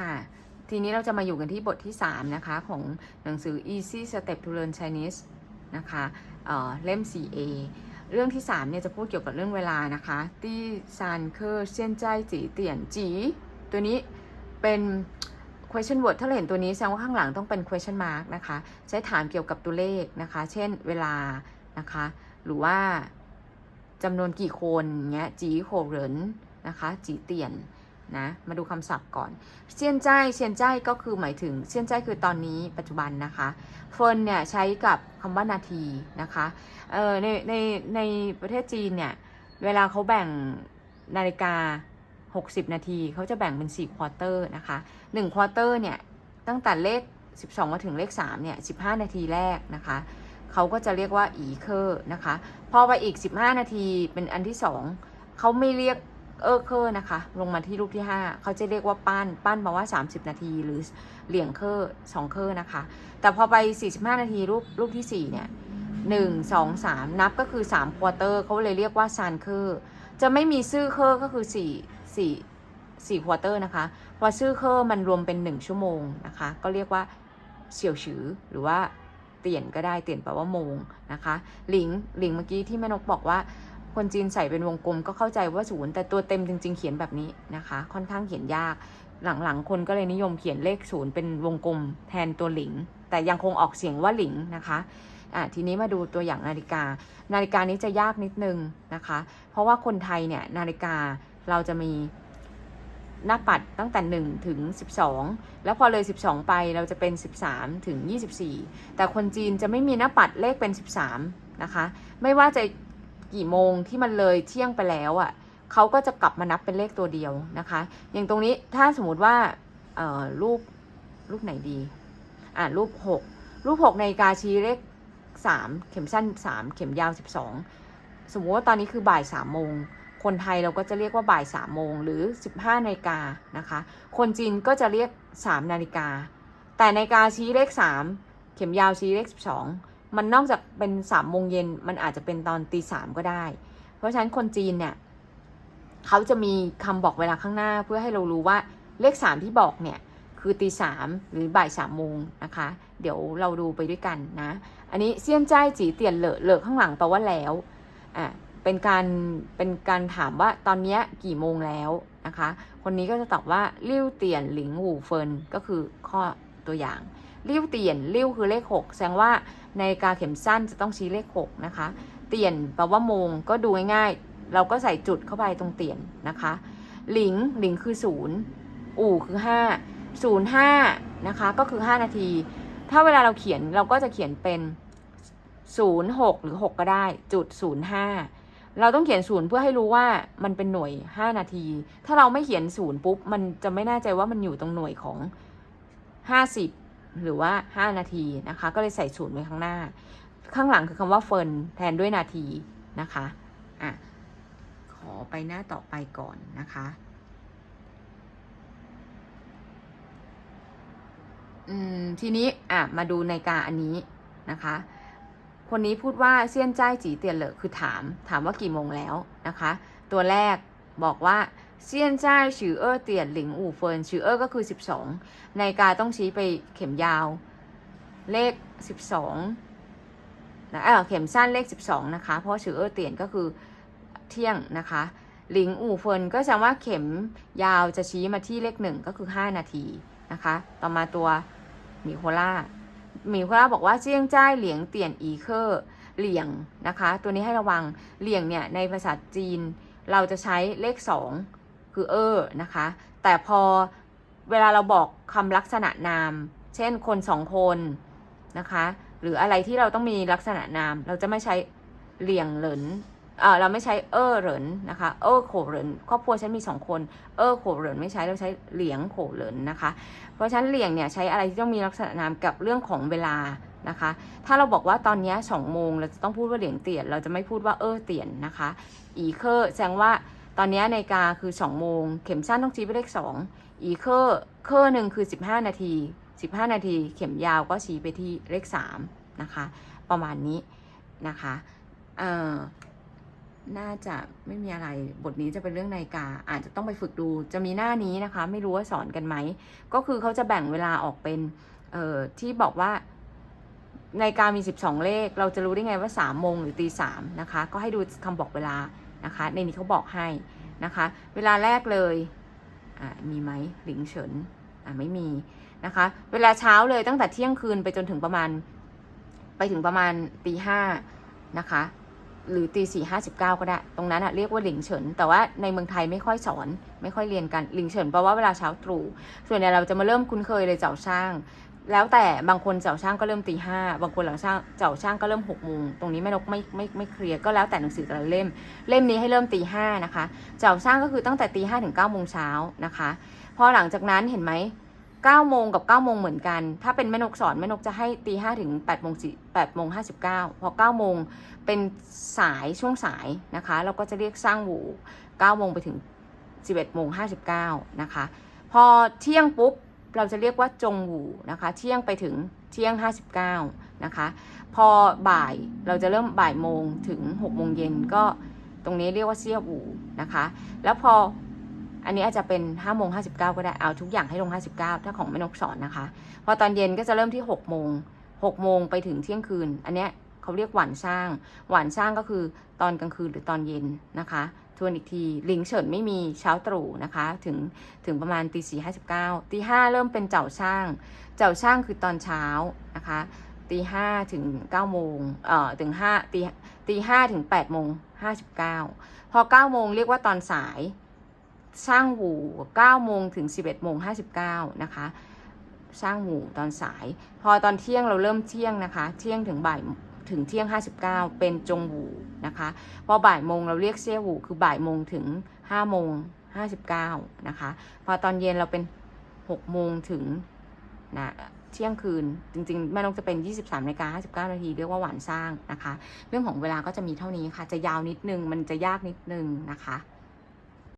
ค่ะ ทีนี้เราจะมาอยู่กันที่บทที่ 3 นะคะ ของหนังสือ Easy Step to Learn Chinese นะคะเเล่ม 4A เรื่องที่3เนี่ยจะพูดเกี่ยวกับเรื่องเวลานะคะที่ซานเคอร์เซียนใจจีเตียนจี ตัวนี้เป็น question word ถ้าเราเห็นตัวนี้แสดงว่าข้างหลังต้องเป็น question mark นะคะ ใช้ถามเกี่ยวกับตัวเลขนะคะ เช่นเวลานะคะ หรือว่าจำนวนกี่คนเงี้ยจีโคเหรินนะคะ จีเตียน นะมาดูคำศัพท์ก่อนเซียนใจเซียนใจก็คือหมายถึงเซียนใจคือตอนนี้ปัจจุบันนะคะเฟิร์นเนี่ยใช้กับคำว่านาทีนะคะเออในในในประเทศจีนเนี่ยเวลาเขาแบ่งนาฬิกา 60 นาทีเขาจะแบ่งเป็น 4 ควอเตอร์นะคะ1ควอเตอร์เนี่ยตั้งแต่เลข 12 มาถึงเลข 3 เนี่ย 15 นาทีแรกนะคะเขาก็จะเรียกว่าอีเคอร์นะคะ พอไปอีก 15 นาทีเป็นอันที่ 2เขาไม่เรียก เออเคอร์นะคะ ลงมาที่รูปที่ 5 เขาจะเรียกว่าปั้น ปั้นแปลว่า 30 นาที หรือเหลี่ยงเคอร์2เคอร์นะคะ แต่พอไป 45 นาทีรูปรูปที่ 4 เนี่ย1 2 3นับก็คือ3ควอเตอร์เขาเลยเรียกว่าซานเคอร์จะไม่มีซื่อเคอร์ก็คือ4 4 4ควอเตอร์นะคะพอซื่อเคอร์มันรวมเป็น1ชั่วโมงนะคะ ก็เรียกว่าเฉียวฉือหรือว่าเตียนก็ได้เตียนแปลว่าโมงนะคะ หลิงหลิงเมื่อกี้ที่แม่นกบอกว่า คนจีนใส่เป็นวงกลมก็เข้าใจว่าศูนย์แต่ตัวเต็มจริง ๆ เขียนแบบนี้นะคะ ค่อนข้างเขียนยาก หลังๆ คนก็เลยนิยมเขียนเลขศูนย์เป็นวงกลมแทนตัวหลิง แต่ยังคงออกเสียงว่าหลิงนะคะอะทีนี้มาดูตัวอย่างนาฬิกา นาฬิกานี้จะยากนิดนึงนะคะ เพราะว่าคนไทยเนี่ยนาฬิกาเราจะมีหน้าปัดตั้งแต่ 1 ถึง 12 แล้วพอเลย 12 ไปเราจะเป็น 13 ถึง 24 แต่คนจีนจะไม่มีหน้าปัดเลขเป็น 13 นะคะ ไม่ว่าจะ กี่โมงที่มันเลยเที่ยงไปแล้วอะ่ะเขาก็จะกลับมานับเป็นเลขตัวเดียวนะคะ อย่างตรงนี้ถ้าสมมติว่าเอ่อรูปรูปไหนดี อ่ารูป6รูป6ในกาชี้เลข3เข็มสั้น3เข็มยาว12สมมติว่าตอนนี้คือบ่าย3โมงคนไทยเราก็จะเรียกว่าบ่าย3โมงหรือ 15นาฬิกานะคะ คนจีนก็จะเรียก 3 นาฬิกา แต่นาฬิกาชี้เลข 3 เข็มยาวชี้เลข 12 มันนอกจากเป็น3โมงเย็นมันอาจจะเป็นตอนตีสามก็ได้ เพราะฉะนั้นคนจีนเนี่ยเขาจะมีคำบอกเวลาข้างหน้าเพื่อให้เรารู้ว่าเลข3ที่บอกเนี่ยคือตีสามหรือบ่ายสามโมงนะคะ เดี๋ยวเราดูไปด้วยกันนะ อันนี้เซียนใจจีเตียนเหลอเหลอข้างหลังแปลว่าแล้วอะเป็นการเป็นการถามว่าตอนนี้กี่โมงแล้วนะคะ คนนี้ก็จะตอบว่าลิ้วเตียนหลิงหูเฟินก็คือข้อตัวอย่างลิ้วเตียนลิ้วคือเลข6แสดงว่า นาฬิกาเข็มสั้นจะต้องชี้เลข 6 นะคะ เตียนแปลว่าโมงก็ดูง่ายๆ เราก็ใส่จุดเข้าไปตรงเตียนนะคะ หลิงหลิงคือ 0 อู่คือ 5 0 5 นะคะ ก็คือ 5 นาที ถ้าเวลาเราเขียนเราก็จะเขียนเป็น 0 6 หรือ 6 ก็ได้จุด 0 5 เราต้องเขียนศูนย์เพื่อให้รู้ว่ามันเป็นหน่วย 5 นาที ถ้าเราไม่เขียนศูนย์ปุ๊บ มันจะไม่แน่ใจว่ามันอยู่ตรงหน่วยของ 50 หรือว่า 5 นาทีนะคะ ก็เลยใส่ศูนย์ไว้ข้างหน้า ข้างหลังคือคำว่าเฟิร์นแทนด้วยนาทีนะคะอะขอไปหน้าต่อไปก่อนนะคะอืมทีนี้อะมาดูนาฬิกาอันนี้นะคะ คนนี้พูดว่าเซียนจ้ายจีเตียนเหลอคือถาม ถามว่ากี่โมงแล้วนะคะ ตัวแรกบอกว่า เซียนจ้ายฉือเออเตียนหลิงอู่เฟินฉือเออก็คือ 12นาฬิกาต้องชี้ไปเข็มยาว เลข 12นะเออเข็มสั้นเลข 12 นะคะ เพราะฉือเออเตียนก็คือเที่ยงนะคะหลิงอู่เฟินก็แสดงว่าเข็มยาวจะชี้มาที่เลขหนึ่งก็คือ 5 นาทีนะคะ ต่อมาตัวมีโคล่ามีโคล่าบอกว่าเจียงจ้ายเหลียงเตียนอีเคอร์เหลียงนะคะ ตัวนี้ให้ระวังเหลียงเนี่ยในภาษาจีนเราจะใช้เลข 2 คือเออนะคะ แต่พอเวลาเราบอกคำลักษณะนาม เช่นคนสองคนนะคะ หรืออะไรที่เราต้องมีลักษณะนาม เราจะไม่ใช้เหลียงเหรินเออเราไม่ใช้เออเหรินนะคะ เออโขเหรินครอบครัวฉันมีสองคน เออโขเหรินไม่ใช้เราใช้เหลียงโขเหรินนะคะ เพราะฉะนั้นเหลี่ยงเนี่ยใช้อะไรที่ต้องมีลักษณะนามกับเรื่องของเวลานะคะ ถ้าเราบอกว่าตอนนี้สองโมงเราจะต้องพูดว่าเหลียงเตียน เราจะไม่พูดว่าเออเตียนนะคะ อีเคอร์แสดงว่า ตอนนี้นาฬิกาคือ2โมง เข็มสั้นต้องชี้ไปเลข 2 อีเคอร์เคอร์หนึ่งคือ 15 นาที 15 นาที เข็มยาวก็ชี้ไปที่เลข3นะคะ ประมาณนี้นะคะเอ่อน่าจะไม่มีอะไรบทนี้จะเป็นเรื่องนาฬิกา อาจจะต้องไปฝึกดูจะมีหน้านี้นะคะ ไม่รู้ว่าสอนกันไหม ก็คือเขาจะแบ่งเวลาออกเป็นเอ่อที่บอกว่านาฬิกามี 12 เลข เราจะรู้ได้ไงว่า3โมงหรือตีสามนะคะ ก็ให้ดูคำบอกเวลา นะคะ ในนี้เขาบอกให้นะคะ เวลาแรกเลยอ่ามีไหมหลิงเฉินอ่าไม่มีนะคะ เวลาเช้าเลยตั้งแต่เที่ยงคืนไปจนถึงประมาณ ไปถึงประมาณตีห้านะคะ หรือตีสี่ห้าสิบเก้าก็ได้ ตรงนั้นอะเรียกว่าหลิงเฉิน แต่ว่าในเมืองไทยไม่ค่อยสอน ไม่ค่อยเรียนกันหลิงเฉินแปลว่าเวลาเช้าตรู่ส่วนใหญ่เราจะมาเริ่มคุ้นเคยเลยเจ้าช่าง แล้วแต่บางคนเจ้าช่างก็เริ่มตีห้าบางคนหลังช่างเจ้าช่างก็เริ่มหกโมงตรงนี้แม่นกไม่ไม่ไม่เคลียร์ก็แล้วแต่หนังสือแต่ละเล่ม เล่มนี้ให้เริ่มตีห้านะคะ เจ้าช่างก็คือตั้งแต่ตีห้าถึงเก้าโมงเช้านะคะพอหลังจากนั้นเห็นไหมเก้าโมงกับเก้าโมงเหมือนกัน ถ้าเป็นแม่นกสอนแม่นกจะให้ตีห้าถึงแปดโมงสี่แปดโมงห้าสิบเก้าพอเก้าโมงเป็นสายช่วงสายนะคะ เราก็จะเรียกสร้างหูเก้าโมงไปถึงสิบเอ็ดโมงห้าสิบเก้านะคะ พอเที่ยงปุ๊บ เราจะเรียกว่าจงหูนะคะ เที่ยงไปถึงเที่ยง 59 นะคะ พอบ่ายเราจะเริ่มบ่ายโมงถึง6โมงเย็นก็ตรงนี้เรียกว่าเซี่ยหูนะคะ แล้วพออันนี้อาจจะเป็น5โมง59 ก็ได้เอาทุกอย่างให้ลง 59 ถ้าของแม่นกสอนนะคะ พอตอนเย็นก็จะเริ่มที่6โมง6โมงไปถึงเที่ยงคืน อันเนี้ย เขาเรียกหวานช่าง หวานช่างก็คือตอนกลางคืนหรือตอนเย็นนะคะทวนอีกทีลิงเฉินไม่มีเช้าตรู่นะคะ ถึงถึงประมาณตีสี่ห้าสิบเก้าตีห้าเริ่มเป็นเจ้าช่าง เจ้าช่างคือตอนเช้านะคะตีห้าถึงเก้าโมงเอ่อถึงห้าตีตีห้าถึงแปดโมงห้าสิบเก้าพอเก้าโมงเรียกว่าตอนสายช่างหูเก้าโมงถึงสิบเอ็ดโมงห้าสิบเก้านะคะช่างหูตอนสาย พอตอนเที่ยงเราเริ่มเที่ยงนะคะ เที่ยงถึงบ่าย ถึงเที่ยง 59 เป็นจงหูนะคะ พอบ่ายโมงเราเรียกเซี่ยหูคือบ่ายโมงถึง5โมง59 นะคะ พอตอนเย็นเราเป็น 6 โมงถึงนะเที่ยงคืน จริงๆ แม่นกจะเป็น 23นาฬิกา59 นาที เรียกว่าหวานสร้างนะคะ เรื่องของเวลาก็จะมีเท่านี้ค่ะ จะยาวนิดนึง มันจะยากนิดนึงนะคะ